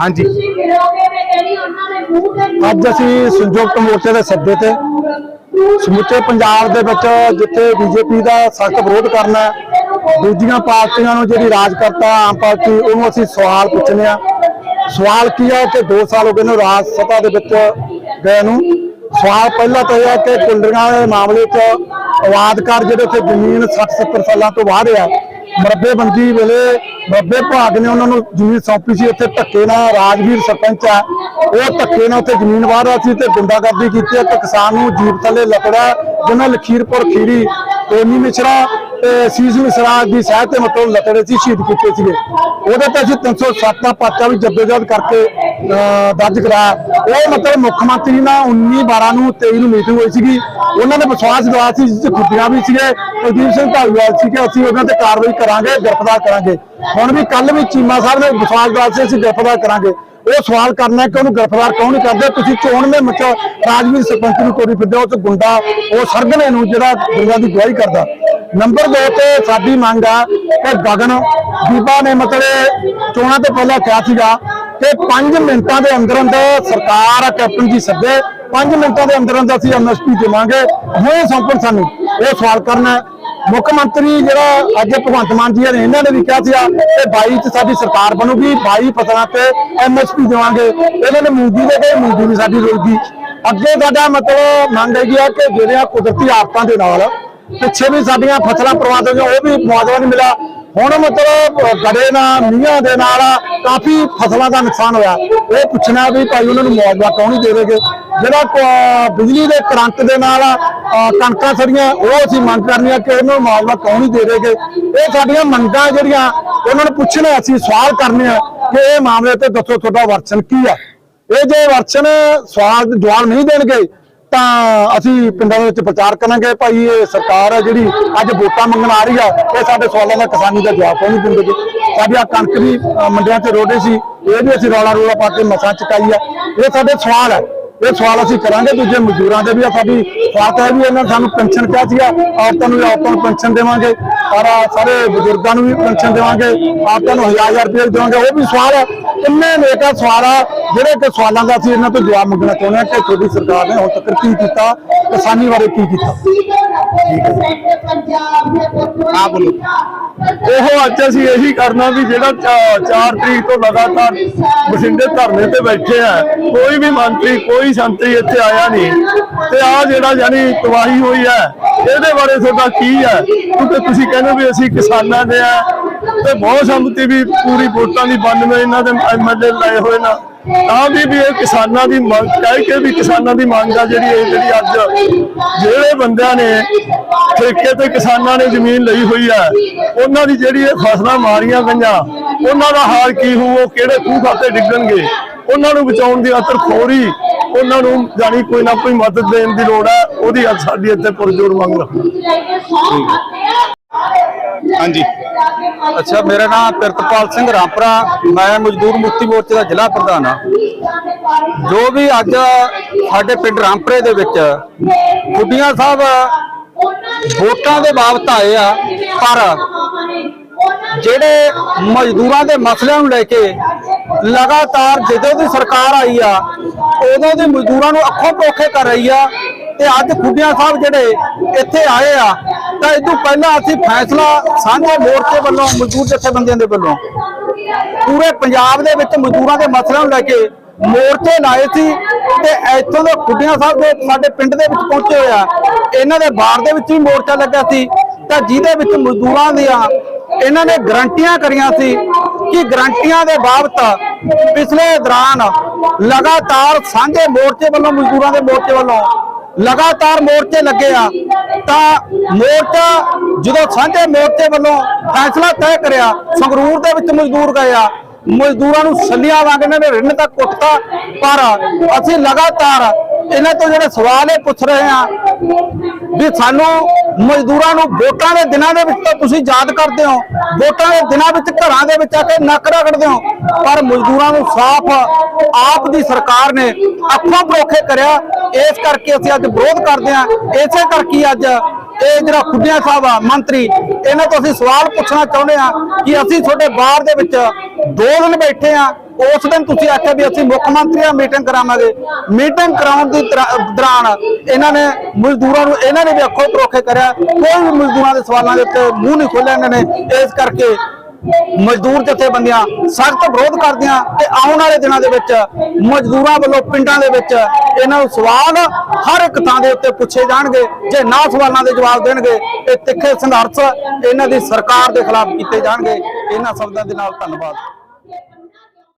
ਹਾਂਜੀ। ਅੱਜ ਅਸੀਂ ਸੰਯੁਕਤ ਮੋਰਚੇ ਦੇ ਸੱਦੇ ਤੇ ਸਮੁੱਚੇ ਪੰਜਾਬ ਦੇ ਵਿੱਚ ਜਿੱਥੇ ਬੀਜੇਪੀ ਦਾ ਸਖਤ ਵਿਰੋਧ ਕਰਨਾ ਦੂਜੀਆਂ ਪਾਰਟੀਆਂ ਨੂੰ ਜਿਹੜੀ ਰਾਜ ਕਰਤਾ ਆਮ ਪਾਰਟੀ ਉਹਨੂੰ ਅਸੀਂ ਸਵਾਲ ਪੁੱਛਨੇ ਆ ਸਵਾਲ ਕੀ ਹੈ ਕਿ 2 ਸਾਲ ਹੋ ਗਏ ਨੇ ਰਾਜ ਸਭਾ ਦੇ ਵਿੱਚ ਗਏ ਨੂੰ। ਸਵਾਲ ਪਹਿਲਾ ਤਾਂ ਇਹ ਹੈ ਕਿ ਕੁੰਡਲੀਆਂ ਦੇ ਮਾਮਲੇ 'ਚ ਅਵਾਦਕਾਰ ਜਿਹੜੇ ਉੱਥੇ ਜ਼ਮੀਨ 60 70 ਸਾਲਾਂ ਤੋਂ ਬਾਅਦ ਆ ਮਰਬੇਬੰਦੀ ਵੇਲੇ ਮਰਬੇ ਭਾਗ ਨੇ ਉਹਨਾਂ ਨੂੰ ਜ਼ਮੀਨ ਸੌਂਪੀ ਸੀ, ਉੱਥੇ ਧੱਕੇ ਨਾਲ ਰਾਜਵੀਰ ਸਰਪੰਚ ਆ। ਉਹ ਧੱਕੇ ਨਾਲ ਉੱਥੇ ਜ਼ਮੀਨ ਵਾਹ ਰਿਹਾ ਸੀ ਤੇ ਗੁੰਡਾਗਰਦੀ ਕੀਤੀ ਇੱਕ ਕਿਸਾਨ ਨੂੰ ਜੀਪ ਥੱਲੇ ਲਪੜਾ ਜਿਹਨਾਂ ਲਖੀਰਪੁਰ ਖੀਰੀ ਟੋਨੀ ਮਿਸ਼ਰਾ ਤੇ ਸੀਸੂ ਮਿਸ਼ਰਾ ਦੀ ਸਹਾਇਤਾ ਤੇ ਮਤਲਬ ਲਤੜੇ ਸੀ, ਸ਼ਹੀਦ ਕੀਤੇ ਸੀਗੇ। ਉਹਦੇ ਤੇ ਅਸੀਂ 307 ਦਾ ਪਾਚਾ ਵੀ ਜੱਦੋਜਹਿਦ ਕਰਕੇ ਦਰਜ ਕਰਾਇਆ। ਉਹ ਮਤਲਬ ਮੁੱਖ ਮੰਤਰੀ ਨਾਲ 19 12 ਨੂੰ 23 ਨੂੰ ਮੀਟਿੰਗ ਹੋਈ ਸੀਗੀ। ਉਹਨਾਂ ਨੇ ਵਿਸ਼ਵਾਸ ਦਿਵਾਇਆ ਸੀ, ਜਿਸ 'ਚ ਖੁੱਡੀਆਂ ਵੀ ਸੀਗੇ, ਕੁਲਦੀਪ ਸਿੰਘ ਧਾਲੀਵਾਲ ਸੀ ਕਿ ਅਸੀਂ ਉਹਨਾਂ ਤੇ ਕਾਰਵਾਈ ਕਰਾਂਗੇ, ਗ੍ਰਿਫਤਾਰ ਕਰਾਂਗੇ। ਹੁਣ ਵੀ ਕੱਲ ਵੀ ਚੀਮਾ ਸਾਹਿਬ ਨੇ ਵਿਸ਼ਵਾਸ ਦਿਵਾਇਆ ਸੀ, ਅਸੀਂ ਗ੍ਰਿਫਤਾਰ ਕਰਾਂਗੇ। ਉਹ ਸਵਾਲ ਕਰਨਾ ਕਿ ਉਹਨੂੰ ਗ੍ਰਿਫਤਾਰ ਕਿਉਂ ਨਹੀਂ ਕਰਦੇ? ਤੁਸੀਂ ਚੋਣ ਦੇ ਵਿੱਚ ਰਾਜਵੀਰ ਸਰਪੰਚ ਨੂੰ ਤੋੜੀ ਫਿਰਦੇ ਹੋ ਤੇ ਗੁੰਡਾ, ਉਹ ਸਰਗਨੇ ਨੂੰ ਜਿਹੜਾ ਦੁਨੀਆ ਦੀ ਗਵਾਹੀ ਕਰਦਾ। ਨੰਬਰ 2 ਤੇ ਸਾਡੀ ਮੰਗ ਆ ਕਿ ਗਗਨ, ਬੀਬਾ ਨੇ ਮਤਲਬ ਚੋਣਾਂ ਤੋਂ ਪਹਿਲਾਂ ਕਿਹਾ ਸੀਗਾ ਕਿ 5 ਮਿੰਟਾਂ ਦੇ ਅੰਦਰ ਅੰਦਰ ਸਰਕਾਰ ਆ, ਕੈਪਟਨ ਜੀ ਸੱਦੇ। 5 ਮਿੰਟਾਂ ਦੇ ਅੰਦਰ ਅੰਦਰ ਅਸੀਂ ਐਮਐਸਪੀ ਦੇਵਾਂਗੇ। ਹੁਣੇ ਸੌਂਪਣ ਸਾਨੂੰ, ਇਹ ਸਵਾਲ ਕਰਨਾ ਮੁੱਖ ਮੰਤਰੀ ਜਿਹੜਾ ਅੱਜ ਭਗਵੰਤ ਮਾਨ ਜੀ ਨੇ ਇਹਨਾਂ ਨੇ ਵੀ ਕਿਹਾ ਸੀਗਾ ਕਿ 22 ਚ ਸਾਡੀ ਸਰਕਾਰ ਬਣੂਗੀ 22 ਫਸਲਾਂ ਤੇ ਐਮਐਸਪੀ ਦੇਵਾਂਗੇ। ਇਹਨਾਂ ਨੇ ਮੂੰਗੀ ਦੇ ਕੇ ਮੂੰਗੀ ਵੀ ਸਾਡੀ ਰੁਲਦੀ ਅੱਗੇ ਸਾਡਾ ਮਤਲਬ ਮੰਗ ਹੈਗੀ ਆ ਕਿ ਜਿਹੜੀਆਂ ਕੁਦਰਤੀ ਆਫਤਾਂ ਦੇ ਨਾਲ ਪਿੱਛੇ ਵੀ ਸਾਡੀਆਂ ਫਸਲਾਂ ਬਰਬਾਦ ਹੋਈਆਂ ਉਹ ਵੀ ਮੁਆਵਜ਼ਾ ਨਹੀਂ ਮਿਲਿਆ। ਹੁਣ ਮਤਲਬ ਗੜੇ ਨਾਲ ਮੀਂਹਾਂ ਦੇ ਨਾਲ ਕਾਫੀ ਫਸਲਾਂ ਦਾ ਨੁਕਸਾਨ ਹੋਇਆ। ਇਹ ਪੁੱਛਣਾ ਵੀ ਭਾਈ ਉਹਨਾਂ ਨੂੰ ਮੁਆਵਜ਼ਾ ਕੌਣ ਨਹੀਂ ਦੇਵੇਗੇ। ਜਿਹੜਾ ਬਿਜਲੀ ਦੇ ਕਰੰਟ ਦੇ ਨਾਲ ਕਣਕਾਂ ਸੜੀਆਂ, ਉਹ ਅਸੀਂ ਮੰਗ ਕਰਨੀ ਆ ਕਿ ਉਹਨਾਂ ਨੂੰ ਮੁਆਵਜ਼ਾ ਕੌਣ ਨਹੀਂ ਦੇਵੇਗੇ। ਇਹ ਸਾਡੀਆਂ ਮੰਗਾਂ ਜਿਹੜੀਆਂ, ਉਹਨਾਂ ਨੂੰ ਪੁੱਛਣਾ ਅਸੀਂ, ਸਵਾਲ ਕਰਨੇ ਆ ਕਿ ਇਹ ਮਾਮਲੇ ਤੇ ਦੱਸੋ ਤੁਹਾਡਾ ਵਰਚਨ ਕੀ ਆ। ਇਹ ਜੇ ਵਰਚਨ ਸਵਾਲ ਜਵਾਬ ਨਹੀਂ ਦੇਣਗੇ ਤਾਂ ਅਸੀਂ ਪਿੰਡਾਂ ਦੇ ਵਿੱਚ ਪ੍ਰਚਾਰ ਕਰਾਂਗੇ ਭਾਈ ਇਹ ਸਰਕਾਰ ਹੈ ਜਿਹੜੀ ਅੱਜ ਵੋਟਾਂ ਮੰਗਣ ਆ ਰਹੀ ਆ ਇਹ ਸਾਡੇ ਸਵਾਲਾਂ ਦਾ ਕਿਸਾਨੀ ਦਾ ਜਵਾਬ ਕਿਉਂ ਨਹੀਂ ਦਿੰਦੇ ਸਾਡੀ ਆ ਕਣਕ ਵੀ ਅ, ਮੰਡੀਆਂ 'ਚ ਰੋੜੇ ਸੀ ਇਹ ਵੀ ਅਸੀਂ ਰੌਲਾ ਰੋਲਾ ਪਾ ਕੇ ਮਸਾਂ ਚਕਾਈ ਆ। ਇਹ ਸਾਡੇ ਸਵਾਲ ਹੈ ਇਹ ਸਵਾਲ ਅਸੀਂ ਕਰਾਂਗੇ ਦੂਜੇ ਮਜ਼ਦੂਰਾਂ ਦੇ ਵੀ ਆ ਸਾਡੀ ਬਾਤ ਹੈ ਵੀ ਇਹਨਾਂ ਨੇ ਸਾਨੂੰ ਪੈਨਸ਼ਨ ਕਿਹਾ ਸੀਗਾ, ਔਰਤਾਂ ਨੂੰ ਵੀ ਔਰਤਾਂ ਨੂੰ ਪੈਨਸ਼ਨ ਦੇਵਾਂਗੇ ਸਾਰਾ ਸਾਰੇ ਬਜ਼ੁਰਗਾਂ ਨੂੰ ਵੀ ਪੈਨਸ਼ਨ ਦੇਵਾਂਗੇ ਔਰਤਾਂ ਨੂੰ 1000 ਰੁਪਏ ਦੇਵਾਂਗੇ, ਉਹ ਵੀ ਸਵਾਲ ਹੈ ਕਿੰਨੇ ਨੇਕਾ ਸਵਾਲ ਆ, ਜਿਹੜੇ ਕਿ ਸਵਾਲਾਂ ਦਾ ਅਸੀਂ ਇਹਨਾਂ ਤੋਂ ਜਵਾਬ ਮੰਗਣਾ ਚਾਹੁੰਦੇ ਹਾਂ ਕਿ ਤੁਹਾਡੀ ਸਰਕਾਰ ਨੇ ਹੁਣ ਤੱਕ ਕੀ ਕੀਤਾ, ਕਿਸਾਨੀ ਬਾਰੇ ਕੀ ਕੀਤਾ। ਆ ਬੋਲੋ ਉਹ ਅੱਜ ਅਸੀਂ ਇਹੀ ਕਰਨਾ ਵੀ ਜਿਹੜਾ 4 ਤਰੀਕ ਤੋਂ ਲਗਾਤਾਰ ਬਠਿੰਡੇ ਧਰਨੇ ਤੇ ਬੈਠੇ ਆ, ਕੋਈ ਵੀ ਮੰਤਰੀ, ਕੋਈ ਸੰਤਰੀ ਇੱਥੇ ਆਇਆ ਨਹੀਂ। ਤੇ ਆ ਜਿਹੜਾ ਯਾਨੀ ਤਬਾਹੀ ਹੋਈ ਹੈ ਇਹਦੇ ਬਾਰੇ ਤੁਹਾਡਾ ਕੀ ਹੈ ਕਿਉਂਕਿ ਤੁਸੀਂ ਕਹਿੰਦੇ ਵੀ ਅਸੀਂ ਕਿਸਾਨਾਂ ਦੇ ਆ। ਤੇ ਬਹੁਤ ਸੰਮਤੀ ਵੀ ਪੂਰੀ ਵੋਟਾਂ ਦੀ 92 ਇਹਨਾਂ ਦੇ ਐਮਐਲਏ ਲਏ ਹੋਏ ਨਾ। ਤਾਂ ਵੀ ਵੀ ਇਹ ਕਿਸਾਨਾਂ ਦੀ ਮੰਗ, ਕਹਿ ਕੇ ਵੀ ਕਿਸਾਨਾਂ ਦੀ ਮੰਗ ਆ ਜਿਹੜੀ ਇਹ ਜਿਹੜੀ ਅੱਜ ਜਿਹੜੇ ਬੰਦਿਆਂ ਨੇ ਠੇਕੇ ਤੇ ਕਿਸਾਨਾਂ ਨੇ ਜ਼ਮੀਨ ਲਈ ਹੋਈ ਹੈ ਉਹਨਾਂ ਦੀ ਜਿਹੜੀ ਇਹ ਫਸਲਾਂ ਮਾਰੀਆਂ ਗਈਆਂ, ਉਹਨਾਂ ਦਾ ਹਾਲ ਕੀ ਹੋਊ, ਉਹ ਕਿਹੜੇ ਖੂਹ ਖਾਤੇ ਡਿੱਗਣਗੇ? ਉਹਨਾਂ ਨੂੰ ਬਚਾਉਣ ਦੀ ਅਤਰ ਖੋਰੀ, ਉਹਨਾਂ ਨੂੰ ਜਾਣੀ ਕੋਈ ਨਾ ਕੋਈ ਮਦਦ ਦੇਣ ਦੀ ਲੋੜ ਹੈ ਉਹਦੀ ਅੱਜ ਸਾਡੀ ਇੱਥੇ ਪੁਰਜੋਰ ਮੰਗ ਰੱਖੀ ਹਾਂਜੀ। ਅੱਛਾ, ਮੇਰਾ ਨਾਮ ਪ੍ਰਿਤਪਾਲ ਸਿੰਘ ਰਾਮਪਰਾ, ਮੈਂ ਮਜ਼ਦੂਰ ਮੁਕਤੀ ਮੋਰਚੇ ਦਾ ਜ਼ਿਲ੍ਹਾ ਪ੍ਰਧਾਨ ਹਾਂ। ਜੋ ਵੀ ਅੱਜ ਸਾਡੇ ਪਿੰਡ ਰਾਮਪਰੇ ਦੇ ਵਿੱਚ ਗੁੱਡੀਆਂ ਸਾਹਿਬ ਵੋਟਾਂ ਦੇ ਬਾਬਤ ਆਏ ਆ, ਪਰ ਜਿਹੜੇ ਮਜ਼ਦੂਰਾਂ ਦੇ ਮਸਲਿਆਂ ਨੂੰ ਲੈ ਕੇ ਲਗਾਤਾਰ ਜਦੋਂ ਦੀ ਸਰਕਾਰ ਆਈ ਆ, ਉਦੋਂ ਦੇ ਮਜ਼ਦੂਰਾਂ ਨੂੰ ਅੱਖੋਂ ਪੋਖੇ ਕਰ ਰਹੀ ਆ, ਤੇ ਅੱਜ ਖੁੱਡੀਆਂ ਸਾਹਿਬ ਜਿਹੜੇ ਇੱਥੇ ਆਏ ਆ ਤਾਂ ਇਹ ਤੋਂ ਪਹਿਲਾਂ ਅਸੀਂ ਫੈਸਲਾ ਸਾਂਝੇ ਮੋਰਚੇ ਵੱਲੋਂ, ਮਜ਼ਦੂਰ ਜਥੇਬੰਦੀਆਂ ਦੇ ਵੱਲੋਂ ਪੂਰੇ ਪੰਜਾਬ ਦੇ ਵਿੱਚ ਮਜ਼ਦੂਰਾਂ ਦੇ ਮਸਲਿਆਂ ਨੂੰ ਲੈ ਕੇ ਮੋਰਚੇ ਲਾਏ ਸੀ ਤੇ ਇੱਥੋਂ ਦੇ ਖੁੱਡੀਆਂ ਸਾਹਿਬ ਦੇ ਸਾਡੇ ਪਿੰਡ ਦੇ ਵਿੱਚ ਪਹੁੰਚੇ ਹੋਇਆ ਇਹਨਾਂ ਦੇ ਬਾਰ ਦੇ ਵਿੱਚ ਵੀ ਮੋਰਚਾ ਲੱਗਾ ਸੀ। ਤਾਂ ਜਿਹਦੇ ਵਿੱਚ ਮਜ਼ਦੂਰਾਂ ਦੀਆਂ ਇਹਨਾਂ ਨੇ ਗਰੰਟੀਆਂ ਕਰੀਆਂ ਸੀ ਕਿ ਗਰੰਟੀਆਂ ਦੇ ਬਾਬਤ ਪਿਛਲੇ ਦੌਰਾਨ ਲਗਾਤਾਰ ਸਾਂਝੇ ਮੋਰਚੇ ਵੱਲੋਂ, ਮਜ਼ਦੂਰਾਂ ਦੇ ਮੋਰਚੇ ਵੱਲੋਂ ਲਗਾਤਾਰ ਮੋਰਚੇ ਲੱਗੇ ਆ। ਤਾਂ ਮੋਰਚਾ ਜਦੋਂ ਸਾਂਝੇ ਮੋਰਚੇ ਵੱਲੋਂ ਫੈਸਲਾ ਤੈਅ ਕਰਿਆ, ਸੰਗਰੂਰ ਦੇ ਵਿੱਚ ਮਜ਼ਦੂਰ ਗਏ ਆ। ਮਜ਼ਦੂਰਾਂ ਨੂੰ ਸੱਲੀਆਂ ਵਾਂਗ ਇਹਨਾਂ ਨੇ ਰਿੰਨ ਤੱਕ ਕੁੱਟਤਾ ਪਰ। ਅਸੀਂ ਲਗਾਤਾਰ ਇਹਨਾਂ ਤੋਂ ਜਿਹੜੇ ਸਵਾਲ ਇਹ ਪੁੱਛ ਰਹੇ ਆ ਵੀ ਸਾਨੂੰ ਮਜ਼ਦੂਰਾਂ ਨੂੰ ਵੋਟਾਂ ਦੇ ਦਿਨਾਂ ਦੇ ਵਿੱਚ ਤਾਂ ਤੁਸੀਂ ਯਾਦ ਕਰਦੇ ਹੋ, ਵੋਟਾਂ ਦੇ ਦਿਨਾਂ ਵਿੱਚ ਘਰਾਂ ਦੇ ਵਿੱਚ ਆ ਕੇ ਨੱਕ ਰਗੜਦੇ ਹੋ, ਪਰ ਮਜ਼ਦੂਰਾਂ ਨੂੰ ਸਾਫ਼ ਆਪ ਦੀ ਸਰਕਾਰ ਨੇ ਅੱਖੋਂ ਪਰੋਖੇ ਕਰਿਆ, ਇਸ ਕਰਕੇ ਅਸੀਂ ਅੱਜ ਵਿਰੋਧ ਕਰਦੇ ਹਾਂ, ਇਸੇ ਕਰਕੇ ਅੱਜ ਇਹ ਜਿਹੜਾ ਖੁੱਡੀਆਂ ਸਾਹਿਬ ਆ, ਮੰਤਰੀ, ਇਹਨਾਂ ਤੋਂ ਅਸੀਂ ਸਵਾਲ ਪੁੱਛਣਾ ਚਾਹੁੰਦੇ ਆ ਕਿ ਅਸੀਂ ਤੁਹਾਡੇ ਬਾਹਰ ਦੇ ਵਿੱਚ ਦੋ ਦਿਨ ਬੈਠੇ ਆ ਉਸ ਦਿਨ ਤੁਸੀਂ ਆਖਿਆ ਵੀ ਅਸੀਂ ਮੁੱਖ ਮੰਤਰੀ ਨਾਲ ਮੀਟਿੰਗ ਕਰਾਵਾਂਗੇ। ਮੀਟਿੰਗ ਕਰਾਉਣ ਦੀ ਦਰਾ- ਦੌਰਾਨ ਇਹਨਾਂ ਨੇ ਮਜ਼ਦੂਰਾਂ ਨੂੰ, ਇਹਨਾਂ ਨੇ ਵੀ ਅੱਖੋਂ ਪਰੋਖੇ ਕਰਿਆ। ਕੋਈ ਵੀ ਮਜ਼ਦੂਰਾਂ ਦੇ ਸਵਾਲਾਂ ਦੇ ਉੱਤੇ ਮੂੰਹ ਨਹੀਂ ਖੋਲ੍ਹਿਆ ਇਹਨਾਂ ਨੇ। ਇਸ ਕਰਕੇ ਮਜ਼ਦੂਰ ਜਥੇਬੰਦੀਆਂ ਸਖਤ ਵਿਰੋਧ ਕਰਦੀਆਂ ਤੇ ਆਉਣ ਵਾਲੇ ਦਿਨਾਂ ਦੇ ਵਿੱਚ ਮਜ਼ਦੂਰਾਂ ਵੱਲੋਂ ਪਿੰਡਾਂ ਦੇ ਵਿੱਚ ਇਹਨਾਂ ਨੂੰ ਸਵਾਲ ਹਰ ਇੱਕ ਥਾਂ ਦੇ ਉੱਤੇ ਪੁੱਛੇ ਜਾਣਗੇ। ਜੇ ਨਾ ਸਵਾਲਾਂ ਦੇ ਜਵਾਬ ਦੇਣਗੇ, ਇਹ ਤਿੱਖੇ ਸੰਘਰਸ਼ ਇਹਨਾਂ ਦੀ ਸਰਕਾਰ ਦੇ ਖਿਲਾਫ ਕੀਤੇ ਜਾਣਗੇ। ਇਹਨਾਂ ਸ਼ਬਦਾਂ ਦੇ ਨਾਲ ਧੰਨਵਾਦ।